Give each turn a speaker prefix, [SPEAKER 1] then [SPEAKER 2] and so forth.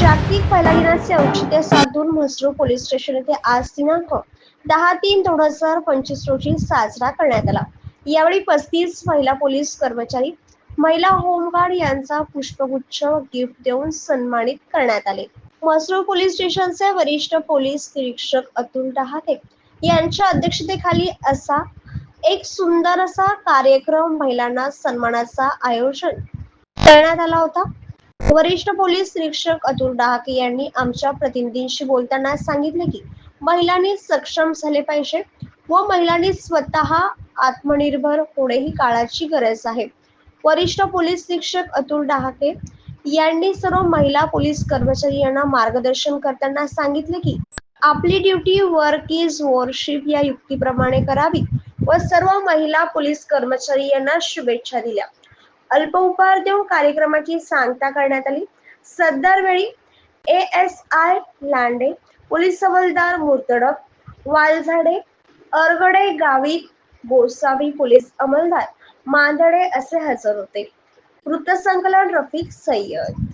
[SPEAKER 1] जागतिक महिला दिनाचे औचित्य साधून म्हसरू पोलीस स्टेशन येथे आज दिनांक दहा तीन दोन हजार पंचवीस रोजी साजरा करण्यात आला. यावेळी पस्तीस महिला पोलीस कर्मचारी महिला होमगार्ड यांचा पुष्पगुच्छ गिफ्ट देऊन सन्मानित करण्यात आले. म्हसरूळ पोलीस स्टेशनचे वरिष्ठ पोलीस निरीक्षक अतुल डहाके यांच्या अध्यक्षतेखाली असा एक सुंदर असा कार्यक्रम महिलांना सन्मानाचा आयोजन करण्यात आला होता. वरिष्ठ पोलीस निरीक्षक अतुल डहाके यांनी आमच्या प्रतिनिधींशी बोलताना सांगितले की महिलांनी सक्षम झाले पाहिजे व महिलांनी स्वतः आत्मनिर्भर होणे ही काळाची गरज आहे. वरिष्ठ पोलीस निरीक्षक अतुल डहाके यांनी सर्व महिला पोलीस कर्मचारी यांना मार्गदर्शन करताना सांगितले की आपली ड्युटी वर्क इज वॉरशिप या युक्तीप्रमाणे करावी व सर्व महिला पोलीस कर्मचारी यांना शुभेच्छा दिल्या. अल्पउपहार देऊन कार्यक्रमाची सांगता करण्यात आली. सदर वेळी A S I Lande police हवालदार मुर्तडक वालझाडे अरगडे गावी गोसावी पोलीस अंमलदार मांदडे असे हजर होते. वृत्तसंकलन रफिक सय्यद.